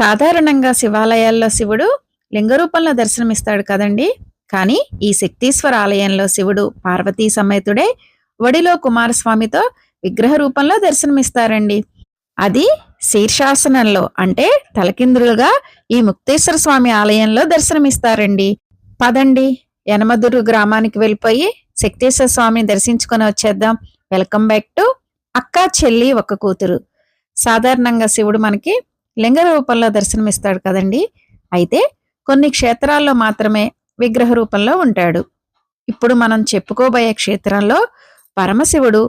సాధారణంగా శివాలయాల్లో శివుడు లింగ రూపంలో దర్శనమిస్తాడు కదండి. కానీ ఈ శక్తీశ్వర ఆలయంలో శివుడు పార్వతీ సమేతుడే ఒడిలో కుమారస్వామితో విగ్రహ రూపంలో దర్శనమిస్తారండి. అది శీర్షాసనంలో అంటే తలకిందులుగా ఈ ముక్తేశ్వర స్వామి ఆలయంలో దర్శనమిస్తారండి. పదండి యనమదురు గ్రామానికి వెళ్ళిపోయి శక్తేశ్వర స్వామిని దర్శించుకొని వచ్చేద్దాం. వెల్కమ్ బ్యాక్ టు అక్క చెల్లి ఒక కూతురు. సాధారణంగా శివుడు మనకి లింగ రూపంలో దర్శనమిస్తాడు కదండి. అయితే కొన్ని క్షేత్రాల్లో మాత్రమే విగ్రహ రూపంలో ఉంటాడు. ఇప్పుడు మనం చెప్పుకోబోయే క్షేత్రంలో పరమశివుడు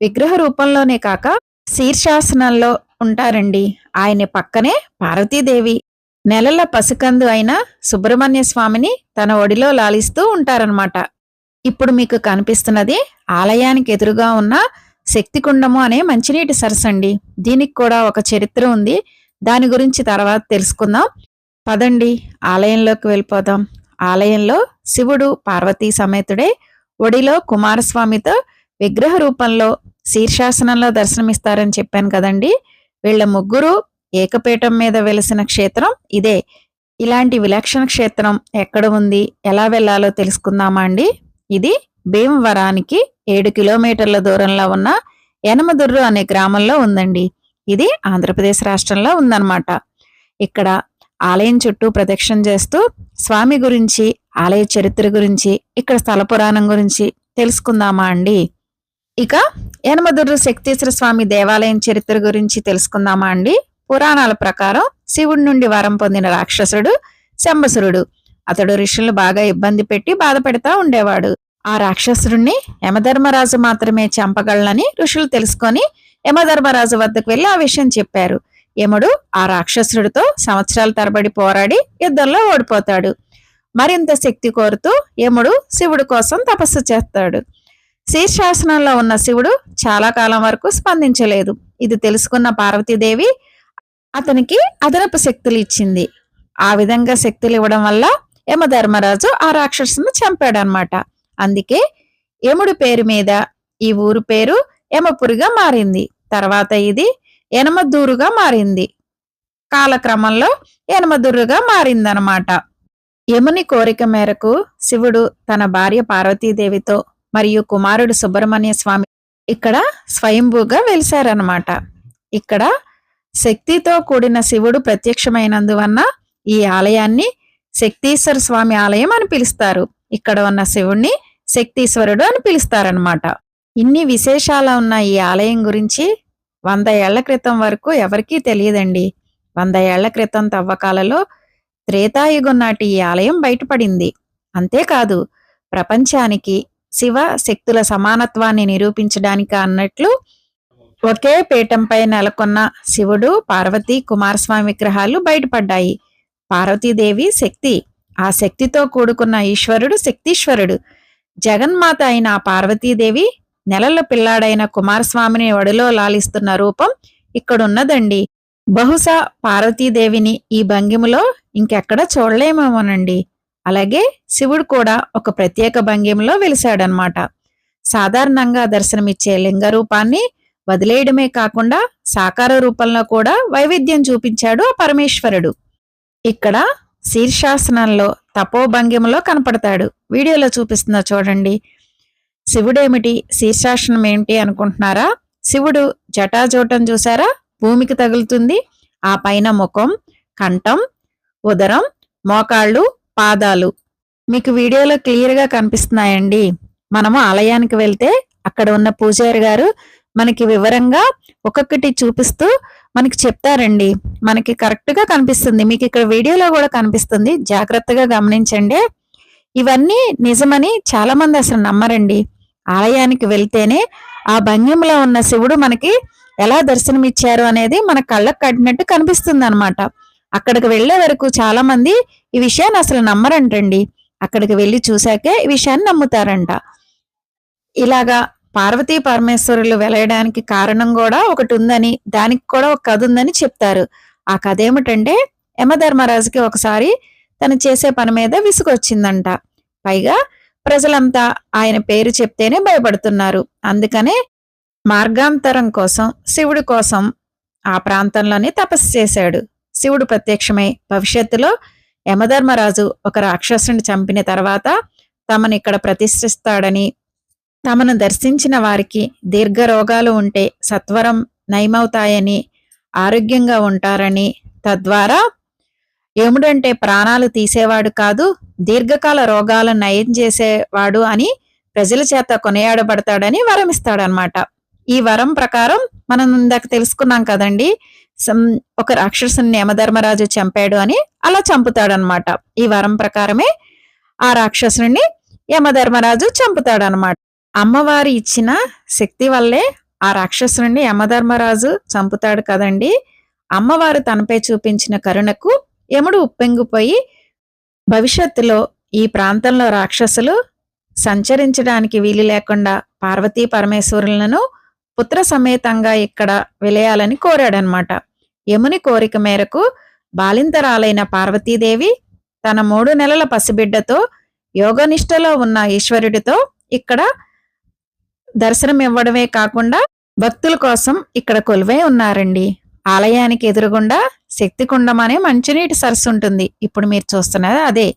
విగ్రహ రూపంలోనే కాక శీర్షాసనంలో ఉంటారండి. ఆయన పక్కనే పార్వతీదేవి నెలల పసికందు అయిన సుబ్రహ్మణ్య స్వామిని తన ఒడిలో లాలిస్తూ ఉంటారనమాట ఇప్పుడు మీకు కనిపిస్తున్నది ఆలయానికి ఎదురుగా ఉన్న శక్తికుండము అనే మంచినీటి సరస్సండి దీనికి కూడా ఒక చరిత్ర ఉంది. దాని గురించి తర్వాత తెలుసుకుందాం. పదండి ఆలయంలోకి వెళ్ళిపోదాం. ఆలయంలో శివుడు పార్వతీ సమేతుడే ఒడిలో కుమారస్వామితో విగ్రహ రూపంలో శీర్షాసనంలో దర్శనమిస్తారని చెప్పాను కదండి. వీళ్ళ ముగ్గురు ఏకపీఠం మీద వెలిసిన క్షేత్రం ఇదే. ఇలాంటి విలక్షణ క్షేత్రం ఎక్కడ ఉంది? ఎలా వెళ్ళాలో తెలుసుకుందామా అండి? ఇది భీమవరానికి ఏడు కిలోమీటర్ల దూరంలో ఉన్న యనమదుర్రు అనే గ్రామంలో ఉందండి. ఇది ఆంధ్రప్రదేశ్ రాష్ట్రంలో ఉందన్నమాట. ఇక్కడ ఆలయం చుట్టూ ప్రదక్షిణ చేస్తూ స్వామి గురించి ఆలయ చరిత్ర గురించి ఇక్కడ స్థల పురాణం గురించి తెలుసుకుందామా అండి? ఇక యనమదుర్రు శక్తీశ్వర స్వామి దేవాలయం చరిత్ర గురించి తెలుసుకుందామా అండి? పురాణాల ప్రకారం శివుడి నుండి వరం పొందిన రాక్షసుడు శంబసురుడు అతడు ఋషులను బాగా ఇబ్బంది పెట్టి బాధపెడతా ఉండేవాడు. ఆ రాక్షసుడిని యమధర్మరాజు మాత్రమే చంపగలనని ఋషులు తెలుసుకొని యమధర్మరాజు వద్దకు వెళ్ళి ఆ విషయం చెప్పారు. యముడు ఆ రాక్షసుడితో సంవత్సరాల తరబడి పోరాడి యుద్ధంలో ఓడిపోతాడు. మరింత శక్తి కోరుతూ యముడు శివుడు కోసం తపస్సు చేస్తాడు. శీర్షాసనంలో ఉన్న శివుడు చాలా కాలం వరకు స్పందించలేదు. ఇది తెలుసుకున్న పార్వతీదేవి అతనికి అదనపు శక్తులు ఇచ్చింది. ఆ విధంగా శక్తులు ఇవ్వడం వల్ల యమధర్మరాజు ఆ రాక్షసుని చంపాడనమాట. అందుకే యముడి పేరు మీద ఈ ఊరు పేరు యమపురిగా మారింది. తర్వాత ఇది ఎనమదూరుగా మారింది. కాలక్రమంలో యనమదురుగా మారిందనమాట. యముని కోరిక మేరకు శివుడు తన భార్య పార్వతీదేవితో మరియు కుమారుడు సుబ్రహ్మణ్య స్వామి ఇక్కడ స్వయంభూగా వెలిశారనమాట. ఇక్కడ శక్తితో కూడిన శివుడు ప్రత్యక్షమైనందువల్ల ఈ ఆలయాన్ని శక్తీశ్వర స్వామి ఆలయం అని పిలుస్తారు. ఇక్కడ ఉన్న శివుణ్ణి శక్తీశ్వరుడు అని పిలుస్తారనమాట ఇన్ని విశేషాలు ఉన్న ఈ ఆలయం గురించి వంద ఏళ్ళ క్రితం వరకు ఎవరికీ తెలియదండి. వంద ఏళ్ళ క్రితం తవ్వకాలలో త్రేతాయుగం నాటి ఈ ఆలయం బయటపడింది. అంతేకాదు ప్రపంచానికి శివ శక్తుల సమానత్వాన్ని నిరూపించడానికి అన్నట్లు ఒకే పీఠంపై నెలకొన్న శివుడు పార్వతి కుమారస్వామి విగ్రహాలు బయటపడ్డాయి. పార్వతీదేవి శక్తి ఆ శక్తితో కూడుకున్న ఈశ్వరుడు శక్తీశ్వరుడు. జగన్మాత అయిన పార్వతీదేవి నెలల పిల్లాడైన కుమారస్వామిని ఒడిలో లాలిస్తున్న రూపం ఇక్కడున్నదండి. బహుశా పార్వతీదేవిని ఈ భంగిమలో ఇంకెక్కడ చూడలేమేమోనండి. అలాగే శివుడు కూడా ఒక ప్రత్యేక భంగిమలో వెలిశాడనమాట. సాధారణంగా దర్శనమిచ్చే లింగ రూపాన్ని వదిలేయడమే కాకుండా సాకార రూపంలో కూడా వైవిధ్యం చూపించాడు ఆ పరమేశ్వరుడు. ఇక్కడ శీర్షాసనంలో తపోభంగిమలో కనపడతాడు. వీడియోలో చూపిస్తున్నా చూడండి. శివుడేమిటి? శీర్షాసనం ఏమిటి అనుకుంటున్నారా? శివుడు జటాజోటం చూసారా భూమికి తగులుతుంది. ఆ పైన ముఖం కంఠం ఉదరం మోకాళ్ళు పాదాలు. మీకు వీడియోలో క్లియర్గా కనిపిస్తున్నాయండి. మనము ఆలయానికి వెళ్తే అక్కడ ఉన్న పూజారి గారు మనకి వివరంగా ఒక్కొక్కటి చూపిస్తూ మనకి చెప్తారండి. మనకి కరెక్ట్గా కనిపిస్తుంది. మీకు ఇక్కడ వీడియోలో కూడా కనిపిస్తుంది. జాగ్రత్తగా గమనించండి. ఇవన్నీ నిజమని చాలామంది అసలు నమ్మరండి. ఆలయానికి వెళ్తేనే ఆ భంగ్యంలో ఉన్న శివుడు మనకి ఎలా దర్శనమిచ్చారు అనేది మన కళ్ళకు కట్టినట్టు కనిపిస్తుంది అనమాట అక్కడికి వెళ్ళే వరకు చాలా మంది ఈ విషయాన్ని అసలు నమ్మరంటండి. అక్కడికి వెళ్ళి చూశాకే ఈ విషయాన్ని నమ్ముతారంట. ఇలాగా పార్వతీ పరమేశ్వరులు వెలయడానికి కారణం కూడా ఒకటి ఉందని దానికి కూడా ఒక కథ ఉందని చెప్తారు. ఆ కథ ఏమిటంటే యమధర్మరాజుకి ఒకసారి తను చేసే పని మీద విసుగొచ్చిందంట. పైగా ప్రజలంతా ఆయన పేరు చెప్తేనే భయపడుతున్నారు. అందుకనే మార్గాంతరం కోసం శివుడి కోసం ఆ ప్రాంతంలోనే తపస్సు చేశాడు. శివుడు ప్రత్యక్షమై భవిష్యత్తులో యమధర్మరాజు ఒక రాక్షసుని చంపిన తర్వాత తమను ఇక్కడ ప్రతిష్ఠిస్తాడని తమను దర్శించిన వారికి దీర్ఘ రోగాలు ఉంటే సత్వరం నయమవుతాయని ఆరోగ్యంగా ఉంటారని తద్వారా యముడంటే ప్రాణాలు తీసేవాడు కాదు దీర్ఘకాల రోగాలను నయం చేసేవాడు అని ప్రజల చేత కొనియాడబడతాడని వరం ఇస్తాడనమాట ఈ వరం ప్రకారం మనం ఇందాక తెలుసుకున్నాం కదండి ఒక రాక్షసుని యమధర్మరాజు చంపాడు అని అలా చంపుతాడనమాట. ఈ వరం ప్రకారమే ఆ రాక్షసుని యమధర్మరాజు చంపుతాడనమాట. అమ్మవారి ఇచ్చిన శక్తి వల్లే ఆ రాక్షసుని యమధర్మరాజు చంపుతాడు కదండి. అమ్మవారు తనపై చూపించిన కరుణకు యముడు ఉప్పెంగిపోయి భవిష్యత్తులో ఈ ప్రాంతంలో రాక్షసులు సంచరించడానికి వీలు లేకుండా పార్వతీ పరమేశ్వరులను పుత్ర సమేతంగా ఇక్కడ విలయాలని కోరాడనమాట. యముని కోరిక మేరకు బాలింతరాలైన పార్వతీదేవి తన మూడు నెలల పసిబిడ్డతో యోగనిష్టలో ఉన్న ఈశ్వరుడితో ఇక్కడ దర్శనం ఇవ్వడమే కాకుండా భక్తుల కోసం ఇక్కడ కొలువై ఉన్నారండి. ఆలయానికి ఎదురుగుండా శక్తికుండం అనే మంచినీటి సరస్సు ఉంటుంది. ఇప్పుడు మీరు చూస్తున్నది అదే.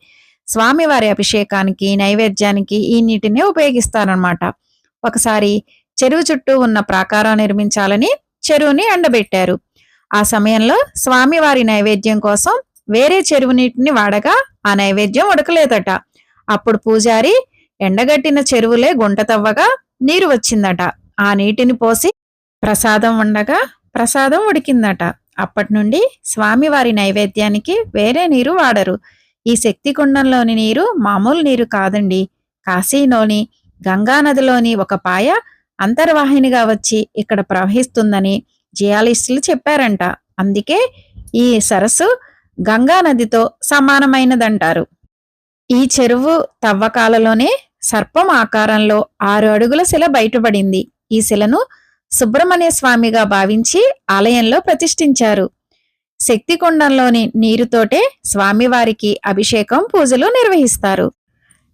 స్వామివారి అభిషేకానికి నైవేద్యానికి ఈ నీటిని ఉపయోగిస్తారనమాట ఒకసారి చెరువు చుట్టూ ఉన్న ప్రాకారం నిర్మించాలని చెరువుని ఎండబెట్టారు. ఆ సమయంలో స్వామివారి నైవేద్యం కోసం వేరే చెరువు నీటిని వాడగా ఆ నైవేద్యం ఉడకలేదట. అప్పుడు పూజారి ఎండగట్టిన చెరువులే గుంట తవ్వగా నీరు వచ్చిందట. ఆ నీటిని పోసి ప్రసాదం ఉండగా ప్రసాదం ఉడికిందట. అప్పటి నుండి స్వామివారి నైవేద్యానికి వేరే నీరు వాడరు. ఈ శక్తి కుండంలోని నీరు మామూలు నీరు కాదండి. కాశీలోని గంగానదిలోని ఒక పాయ అంతర్వాహినిగా వచ్చి ఇక్కడ ప్రవహిస్తుందని జియాలిస్టులు చెప్పారంట. అందుకే ఈ సరస్సు గంగా నదితో సమానమైనదంటారు. ఈ చెరువు తవ్వకాలలోనే సర్పం ఆకారంలో ఆరు అడుగుల శిల బయటపడింది. ఈ శిలను సుబ్రహ్మణ్య స్వామిగా భావించి ఆలయంలో ప్రతిష్ఠించారు. శక్తికొండంలోని నీరుతోటే స్వామివారికి అభిషేకం పూజలు నిర్వహిస్తారు.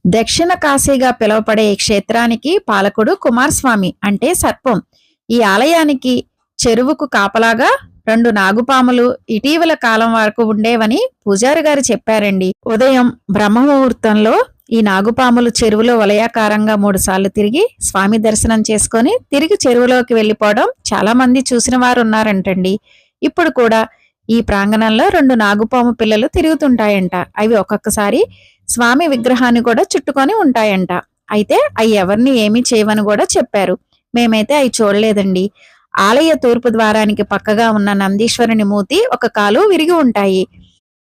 దక్షిణ కాశీగా పిలువపడే ఈ క్షేత్రానికి పాలకుడు కుమారస్వామి అంటే సర్పం. ఈ ఆలయానికి చెరువుకు కాపలాగా రెండు నాగుపాములు ఇటీవల కాలం వరకు ఉండేవని పూజారి గారు చెప్పారండి. ఉదయం బ్రహ్మముహూర్తంలో ఈ నాగుపాములు చెరువులో వలయాకారంగా మూడుసార్లు తిరిగి స్వామి దర్శనం చేసుకొని తిరిగి చెరువులోకి వెళ్ళిపోవడం చాలా మంది చూసిన వారు ఉన్నారంటండి. ఇప్పుడు కూడా ఈ ప్రాంగణంలో రెండు నాగుపాము పిల్లలు తిరుగుతుంటాయంట. అవి ఒక్కొక్కసారి స్వామి విగ్రహాన్ని కూడా చుట్టుకొని ఉంటాయంట. అయితే అవి ఎవరిని ఏమీ చేయవని కూడా చెప్పారు. మేమైతే అవి చూడలేదండి. ఆలయ తూర్పు ద్వారానికి పక్కగా ఉన్న నందీశ్వరుని మూతి ఒక కాలు విరిగి ఉంటాయి.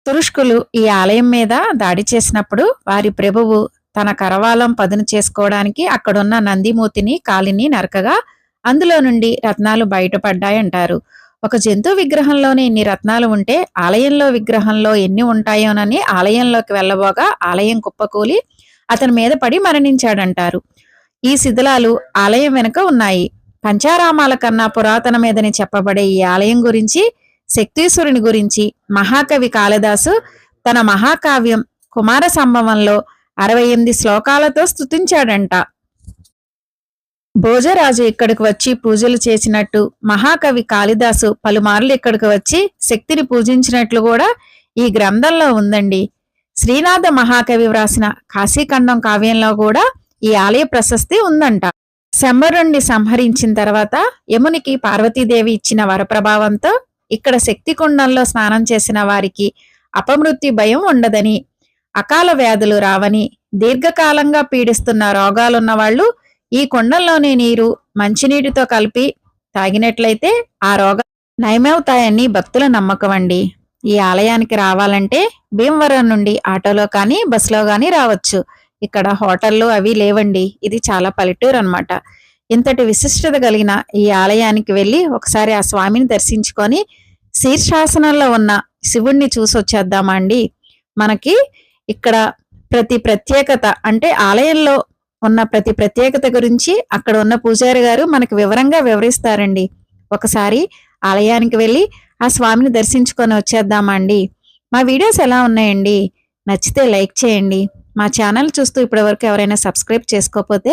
తురుష్కులు ఈ ఆలయం మీద దాడి చేసినప్పుడు వారి ప్రభువు తన కరవాలం పదును చేసుకోవడానికి అక్కడున్న నందిమూతిని కాలిని నరకగా అందులో నుండి రత్నాలు బయటపడ్డాయంటారు. ఒక జంతు విగ్రహంలోనే ఇన్ని రత్నాలు ఉంటే ఆలయంలో విగ్రహంలో ఎన్ని ఉంటాయోనని ఆలయంలోకి వెళ్ళబోగా ఆలయం కుప్పకూలి అతని మీద పడి మరణించాడంటారు. ఈ శిథిలాలు ఆలయం వెనుక ఉన్నాయి. పంచారామాల కన్నా పురాతనమేదని చెప్పబడే ఈ ఆలయం గురించి శక్తీశ్వరుని గురించి మహాకవి కాళిదాసు తన మహాకావ్యం కుమార సంభవంలో అరవై ఎనిమిది శ్లోకాలతో స్తుతించాడంట. భోజరాజు ఇక్కడికి వచ్చి పూజలు చేసినట్టు మహాకవి కాళిదాసు పలుమార్లు ఇక్కడికి వచ్చి శక్తిని పూజించినట్లు కూడా ఈ గ్రంథంలో ఉందండి. శ్రీనాథ మహాకవి వ్రాసిన కాశీఖండం కావ్యంలో కూడా ఈ ఆలయ ప్రశస్తి ఉందంట. శంబరుణ్ణి సంహరించిన తర్వాత యమునికి పార్వతీదేవి ఇచ్చిన వరప్రభావంతో ఇక్కడ శక్తి కుండంలో స్నానం చేసిన వారికి అపమృత్యు భయం ఉండదని అకాల వ్యాధులు రావని దీర్ఘకాలంగా పీడిస్తున్న రోగాలున్న వాళ్ళు ఈ కుండంలోని నీరు మంచినీటితో కలిపి తాగినట్లయితే ఆ రోగ నయమవుతాయని భక్తుల నమ్మకం అండి. ఈ ఆలయానికి రావాలంటే భీమవరం నుండి ఆటోలో కానీ బస్సులో కానీ రావచ్చు. ఇక్కడ హోటళ్ళు అవి లేవండి. ఇది చాలా పల్లెటూరు అనమాట ఇంతటి విశిష్టత కలిగిన ఈ ఆలయానికి వెళ్ళి ఒకసారి ఆ స్వామిని దర్శించుకొని శీర్షాసనంలో ఉన్న శివుణ్ణి చూసి వచ్చేద్దామండి మనకి ఇక్కడ ప్రతి ప్రత్యేకత అంటే ఆలయంలో ఉన్న ప్రతి ప్రత్యేకత గురించి అక్కడ ఉన్న పూజారి గారు మనకు వివరంగా వివరిస్తారండి. ఒకసారి ఆలయానికి వెళ్ళి ఆ స్వామిని దర్శించుకొని వచ్చేద్దామా అండి? మా వీడియోస్ ఎలా ఉన్నాయండి? నచ్చితే లైక్ చేయండి. మా ఛానల్ చూస్తూ ఇప్పటివరకు ఎవరైనా సబ్స్క్రైబ్ చేసుకోకపోతే